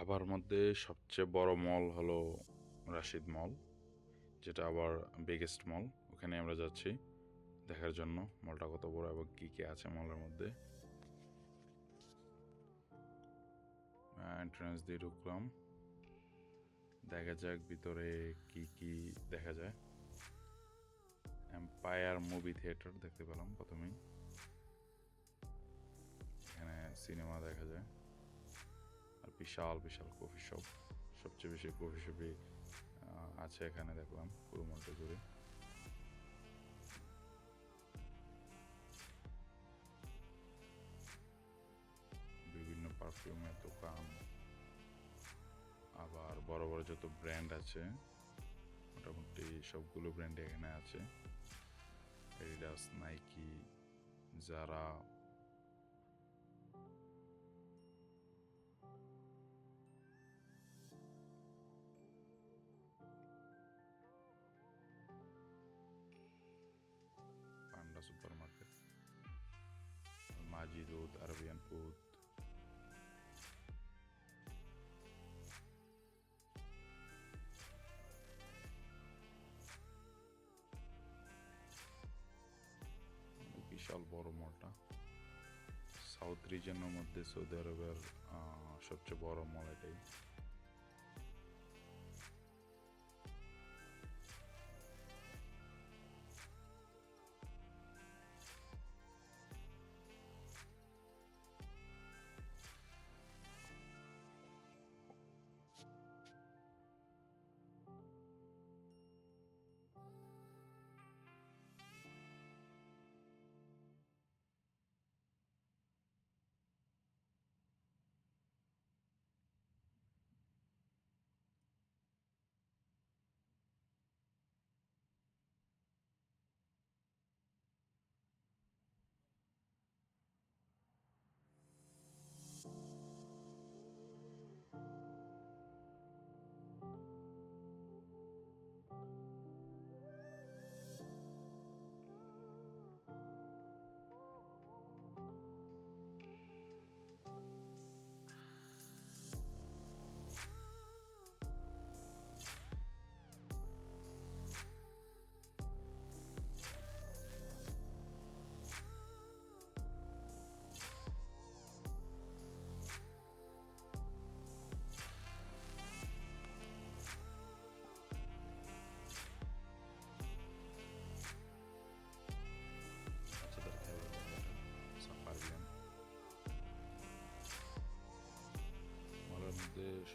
আবার মধ্যে সবচেয়ে বড় মল হলো রাশিদ মল যেটা আবার বিগেস্ট মল ওখানে আমরা যাচ্ছি দেখার জন্য মলটা কত বড় এবং কী কী আছে মলের মধ্যে। এন্ট্রান্স দিয়ে ঢুকলাম। দেখা যাক ভিতরে কি কি দেখা যায়। এম্পায়ার মুভি থিয়েটার দেখতে পেলাম প্রথমেই। এখানে সিনেমা দেখা যায়। আর বিশাল বিশাল কফি শপ সবচেয়ে বেশি কফি শপই আছে এখানে দেখলাম পুরো মলটা জুড়ে বিভিন্ন পারফিউমের দোকান। আবার বড় বড় যত ব্র্যান্ড আছে, মোটামুটি সবগুলো ব্র্যান্ড এখানে আছে। এডিডাস নাইকি যারা উদ আরবিয়ান উদ বিশাল বড় মলটা সাউথ রিজনের মধ্যে সৌদি আরবের সবচেয়ে বড় মল এটাই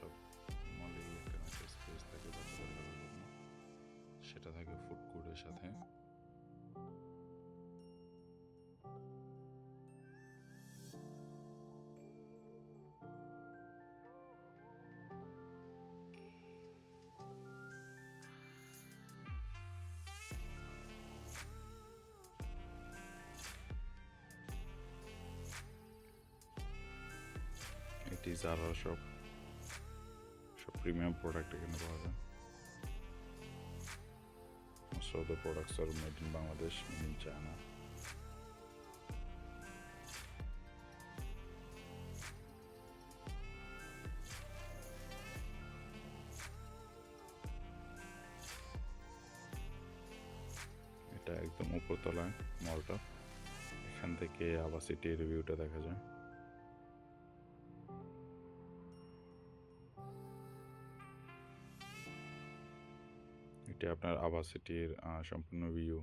সব মলে একটা একটা স্পেস থাকে সেটা থাকে ফুড কোর্টের সাথে। এটি যারা সব প্রিমিয়াম প্রোডাক্ট এখানে পাওয়া যায়। Most of the products are made in Bangladesh, made in China. এটা একদম উপরতলায় মলটা এখান থেকে আবার সিটির ভিউটা দেখা যায়। এটা আপনার আবাসিটির সম্পূর্ণ ভিউ